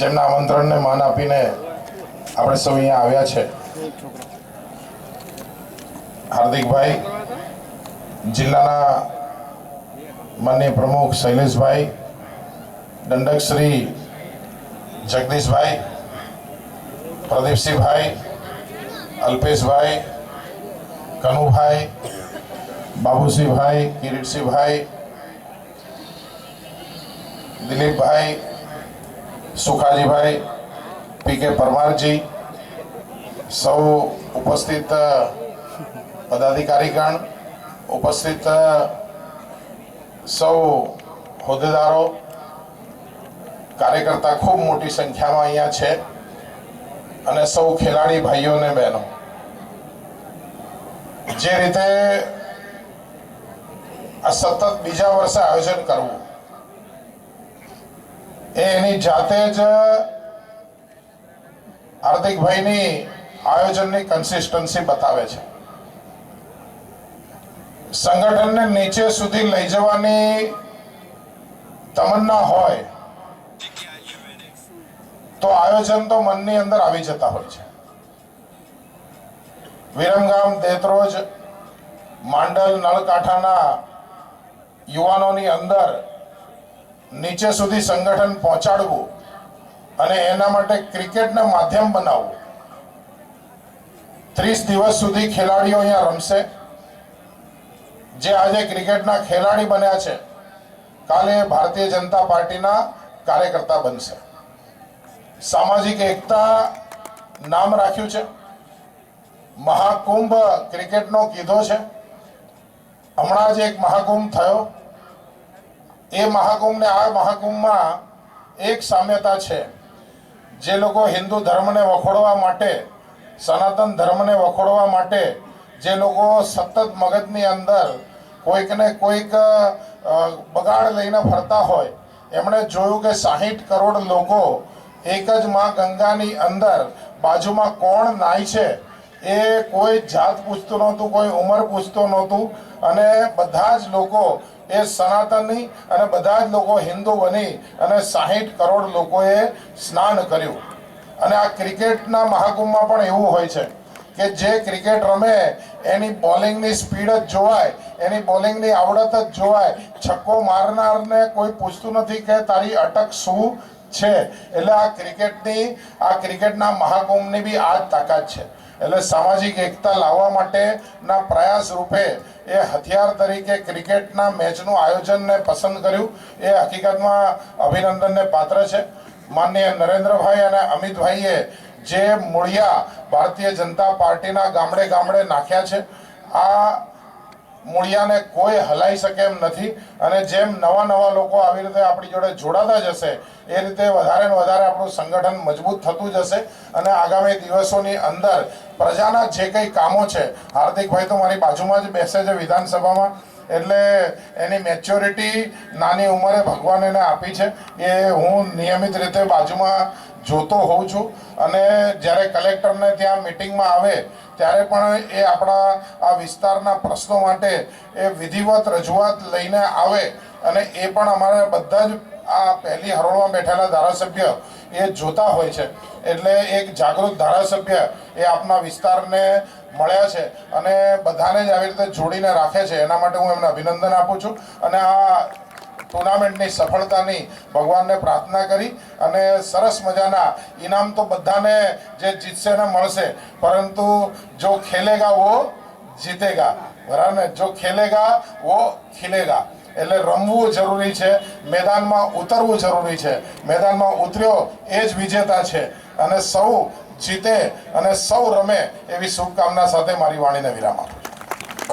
જેમના આમંત્રણને માન આપીને આપણે સૌ અહીંયા આવ્યા છે. હાર્દિકભાઈ, જિલ્લાના માનનીય પ્રમુખ શૈલેષભાઈ દંડક શ્રી જગદીશભાઈ, પ્રદીપસિંહભાઈ, અલ્પેશભાઈ, કનુભાઈ, બાબુસિંહભાઈ, કિરીટસિંહભાઈ, દિલીપભાઈ સુખાજીભાઈ પી કે પરમારજી, સૌ ઉપસ્થિત પદાધિકારીગણ, ઉપસ્થિત સૌ હોદ્દેદારો, કાર્યકર્તા ખૂબ મોટી સંખ્યામાં અહીંયા છે અને સૌ ખેલાડી ભાઈઓ અને બહેનો. જે રીતે આ સતત બીજા વર્ષે આયોજન કરવું એ એની જાતે જ હાર્દિકભાઈની આયોજનની કન્સિસ્ટન્સી બતાવે છે. સંગઠનને નીચે સુધી લઈ જવાની તમન્ના હોય તો આયોજન તો મનની અંદર આવી જતા હોય છે. વિરમગામ, દેતરોજ, માંડલ, નળકાંઠાના યુવાનોની અંદર નીચે સુધી સંગઠન પહોંચાડવું અને એના માટે ક્રિકેટને માધ્યમ બનાવવું. ત્રીસ દિવસ સુધી ખેલાડીઓ અહીંયા રમશે. જે આજે ક્રિકેટના ખેલાડી બન્યા છે, કાલે ભારતીય જનતા પાર્ટીના કાર્યકર્તા બનશે. સામાજિક એકતા નામ રાખ્યું છે. મહાકુંભ ક્રિકેટનો કીધો છે. હમણાં જ એક મહાકુંભ થયો. એ મહાકુંભ ને આ મહાકુંભમાં એક સામ્યતા છે. જે લોકો હિન્દુ ધર્મને વખોડવા માટે, સનાતન ધર્મને વખોડવા માટે, જે લોકો સતત મગજની અંદર કોઈકને કોઈક બગાડ લઈને ફરતા હોય, એમણે જોયું કે સાહીઠ કરોડ લોકો એક જ માં ગંગાની અંદર બાજુમાં કોણ નાય છે? એ કોઈ જાત પૂછતું નહોતું, કોઈ ઉંમર પૂછતું નહોતું અને બધા જ લોકો એ સનાતની અને બધા જ લોકો હિન્દુ બની અને સાહીઠ કરોડ લોકોએ સ્નાન કર્યું. અને આ ક્રિકેટના મહાકુંભમાં પણ એવું હોય છે કે જે ક્રિકેટ રમે, એની બોલિંગની સ્પીડ જ જોવાય, એની બોલિંગની આવડત જ જોવાય, છક્કો મારનારને કોઈ પૂછતું નથી કે તારી અટક શું છે. એટલે આ ક્રિકેટની, આ ક્રિકેટના મહાકુંભની બી આ જ તાકાત છે. એટલે સામાજિક એકતા લાવવા માટેના પ્રયાસ રૂપે એ હથિયાર તરીકે ક્રિકેટના મેચનું આયોજનને પસંદ કર્યું. એ હકીકતમાં અભિનંદનને પાત્ર છે. માનનીય નરેન્દ્રભાઈ અને અમિતભાઈએ જે મૂળિયા ભારતીય જનતા પાર્ટીના ગામડે ગામડે નાખ્યા છે. આ મૂળિયાને કોઈ હલાઈ શકે એમ નથી અને જેમ નવા નવા લોકો આવી રીતે આપણી જોડે જોડાતા જશે, એ રીતે વધારે ને વધારે આપણું સંગઠન મજબૂત થતું જશે અને આગામી દિવસોની અંદર પ્રજાના જે કંઈ કામો છે હાર્દિકભાઈ તો મારી બાજુમાં જ બેસે છે વિધાનસભામાં, એટલે એની મેચ્યોરિટી નાની ઉંમરે ભગવાન એને આપી છે, એ હું નિયમિત રીતે બાજુમાં જોતો હોઉં છું. અને જ્યારે કલેક્ટરને ત્યાં મિટિંગમાં આવે, ત્યારે પણ એ આપણા આ વિસ્તારના પ્રશ્નો માટે એ વિધિવત રજૂઆત લઈને આવે. અને એ પણ અમારે બધા જ આ પહેલી હરોળમાં બેઠેલા ધારાસભ્ય એ જોતા હોય છે. એટલે એક જાગૃત ધારાસભ્ય એ આપના વિસ્તારને મળ્યા છે અને બધાને જ આવી રીતે જોડીને રાખે છે. એના માટે હું એમને અભિનંદન આપું છું. અને આ ટુર્નામેન્ટની સફળતાની ભગવાનને પ્રાર્થના કરી અને સરસ મજાના ઇનામ તો બધાને જે જીતશે ને મળશે. પરંતુ જો ખેલેગા વો જીતેગા. બરાબર જો ખેલેગા વો ખીલેગા. એટલે રમવું જરૂરી છે, મેદાનમાં ઉતરવું જરૂરી છે. મેદાનમાં ઉતર્યો એ જ વિજેતા છે. અને સૌ જીતે અને સૌ રમે એવી શુભકામના સાથે મારી વાણીને વિરામ આપું.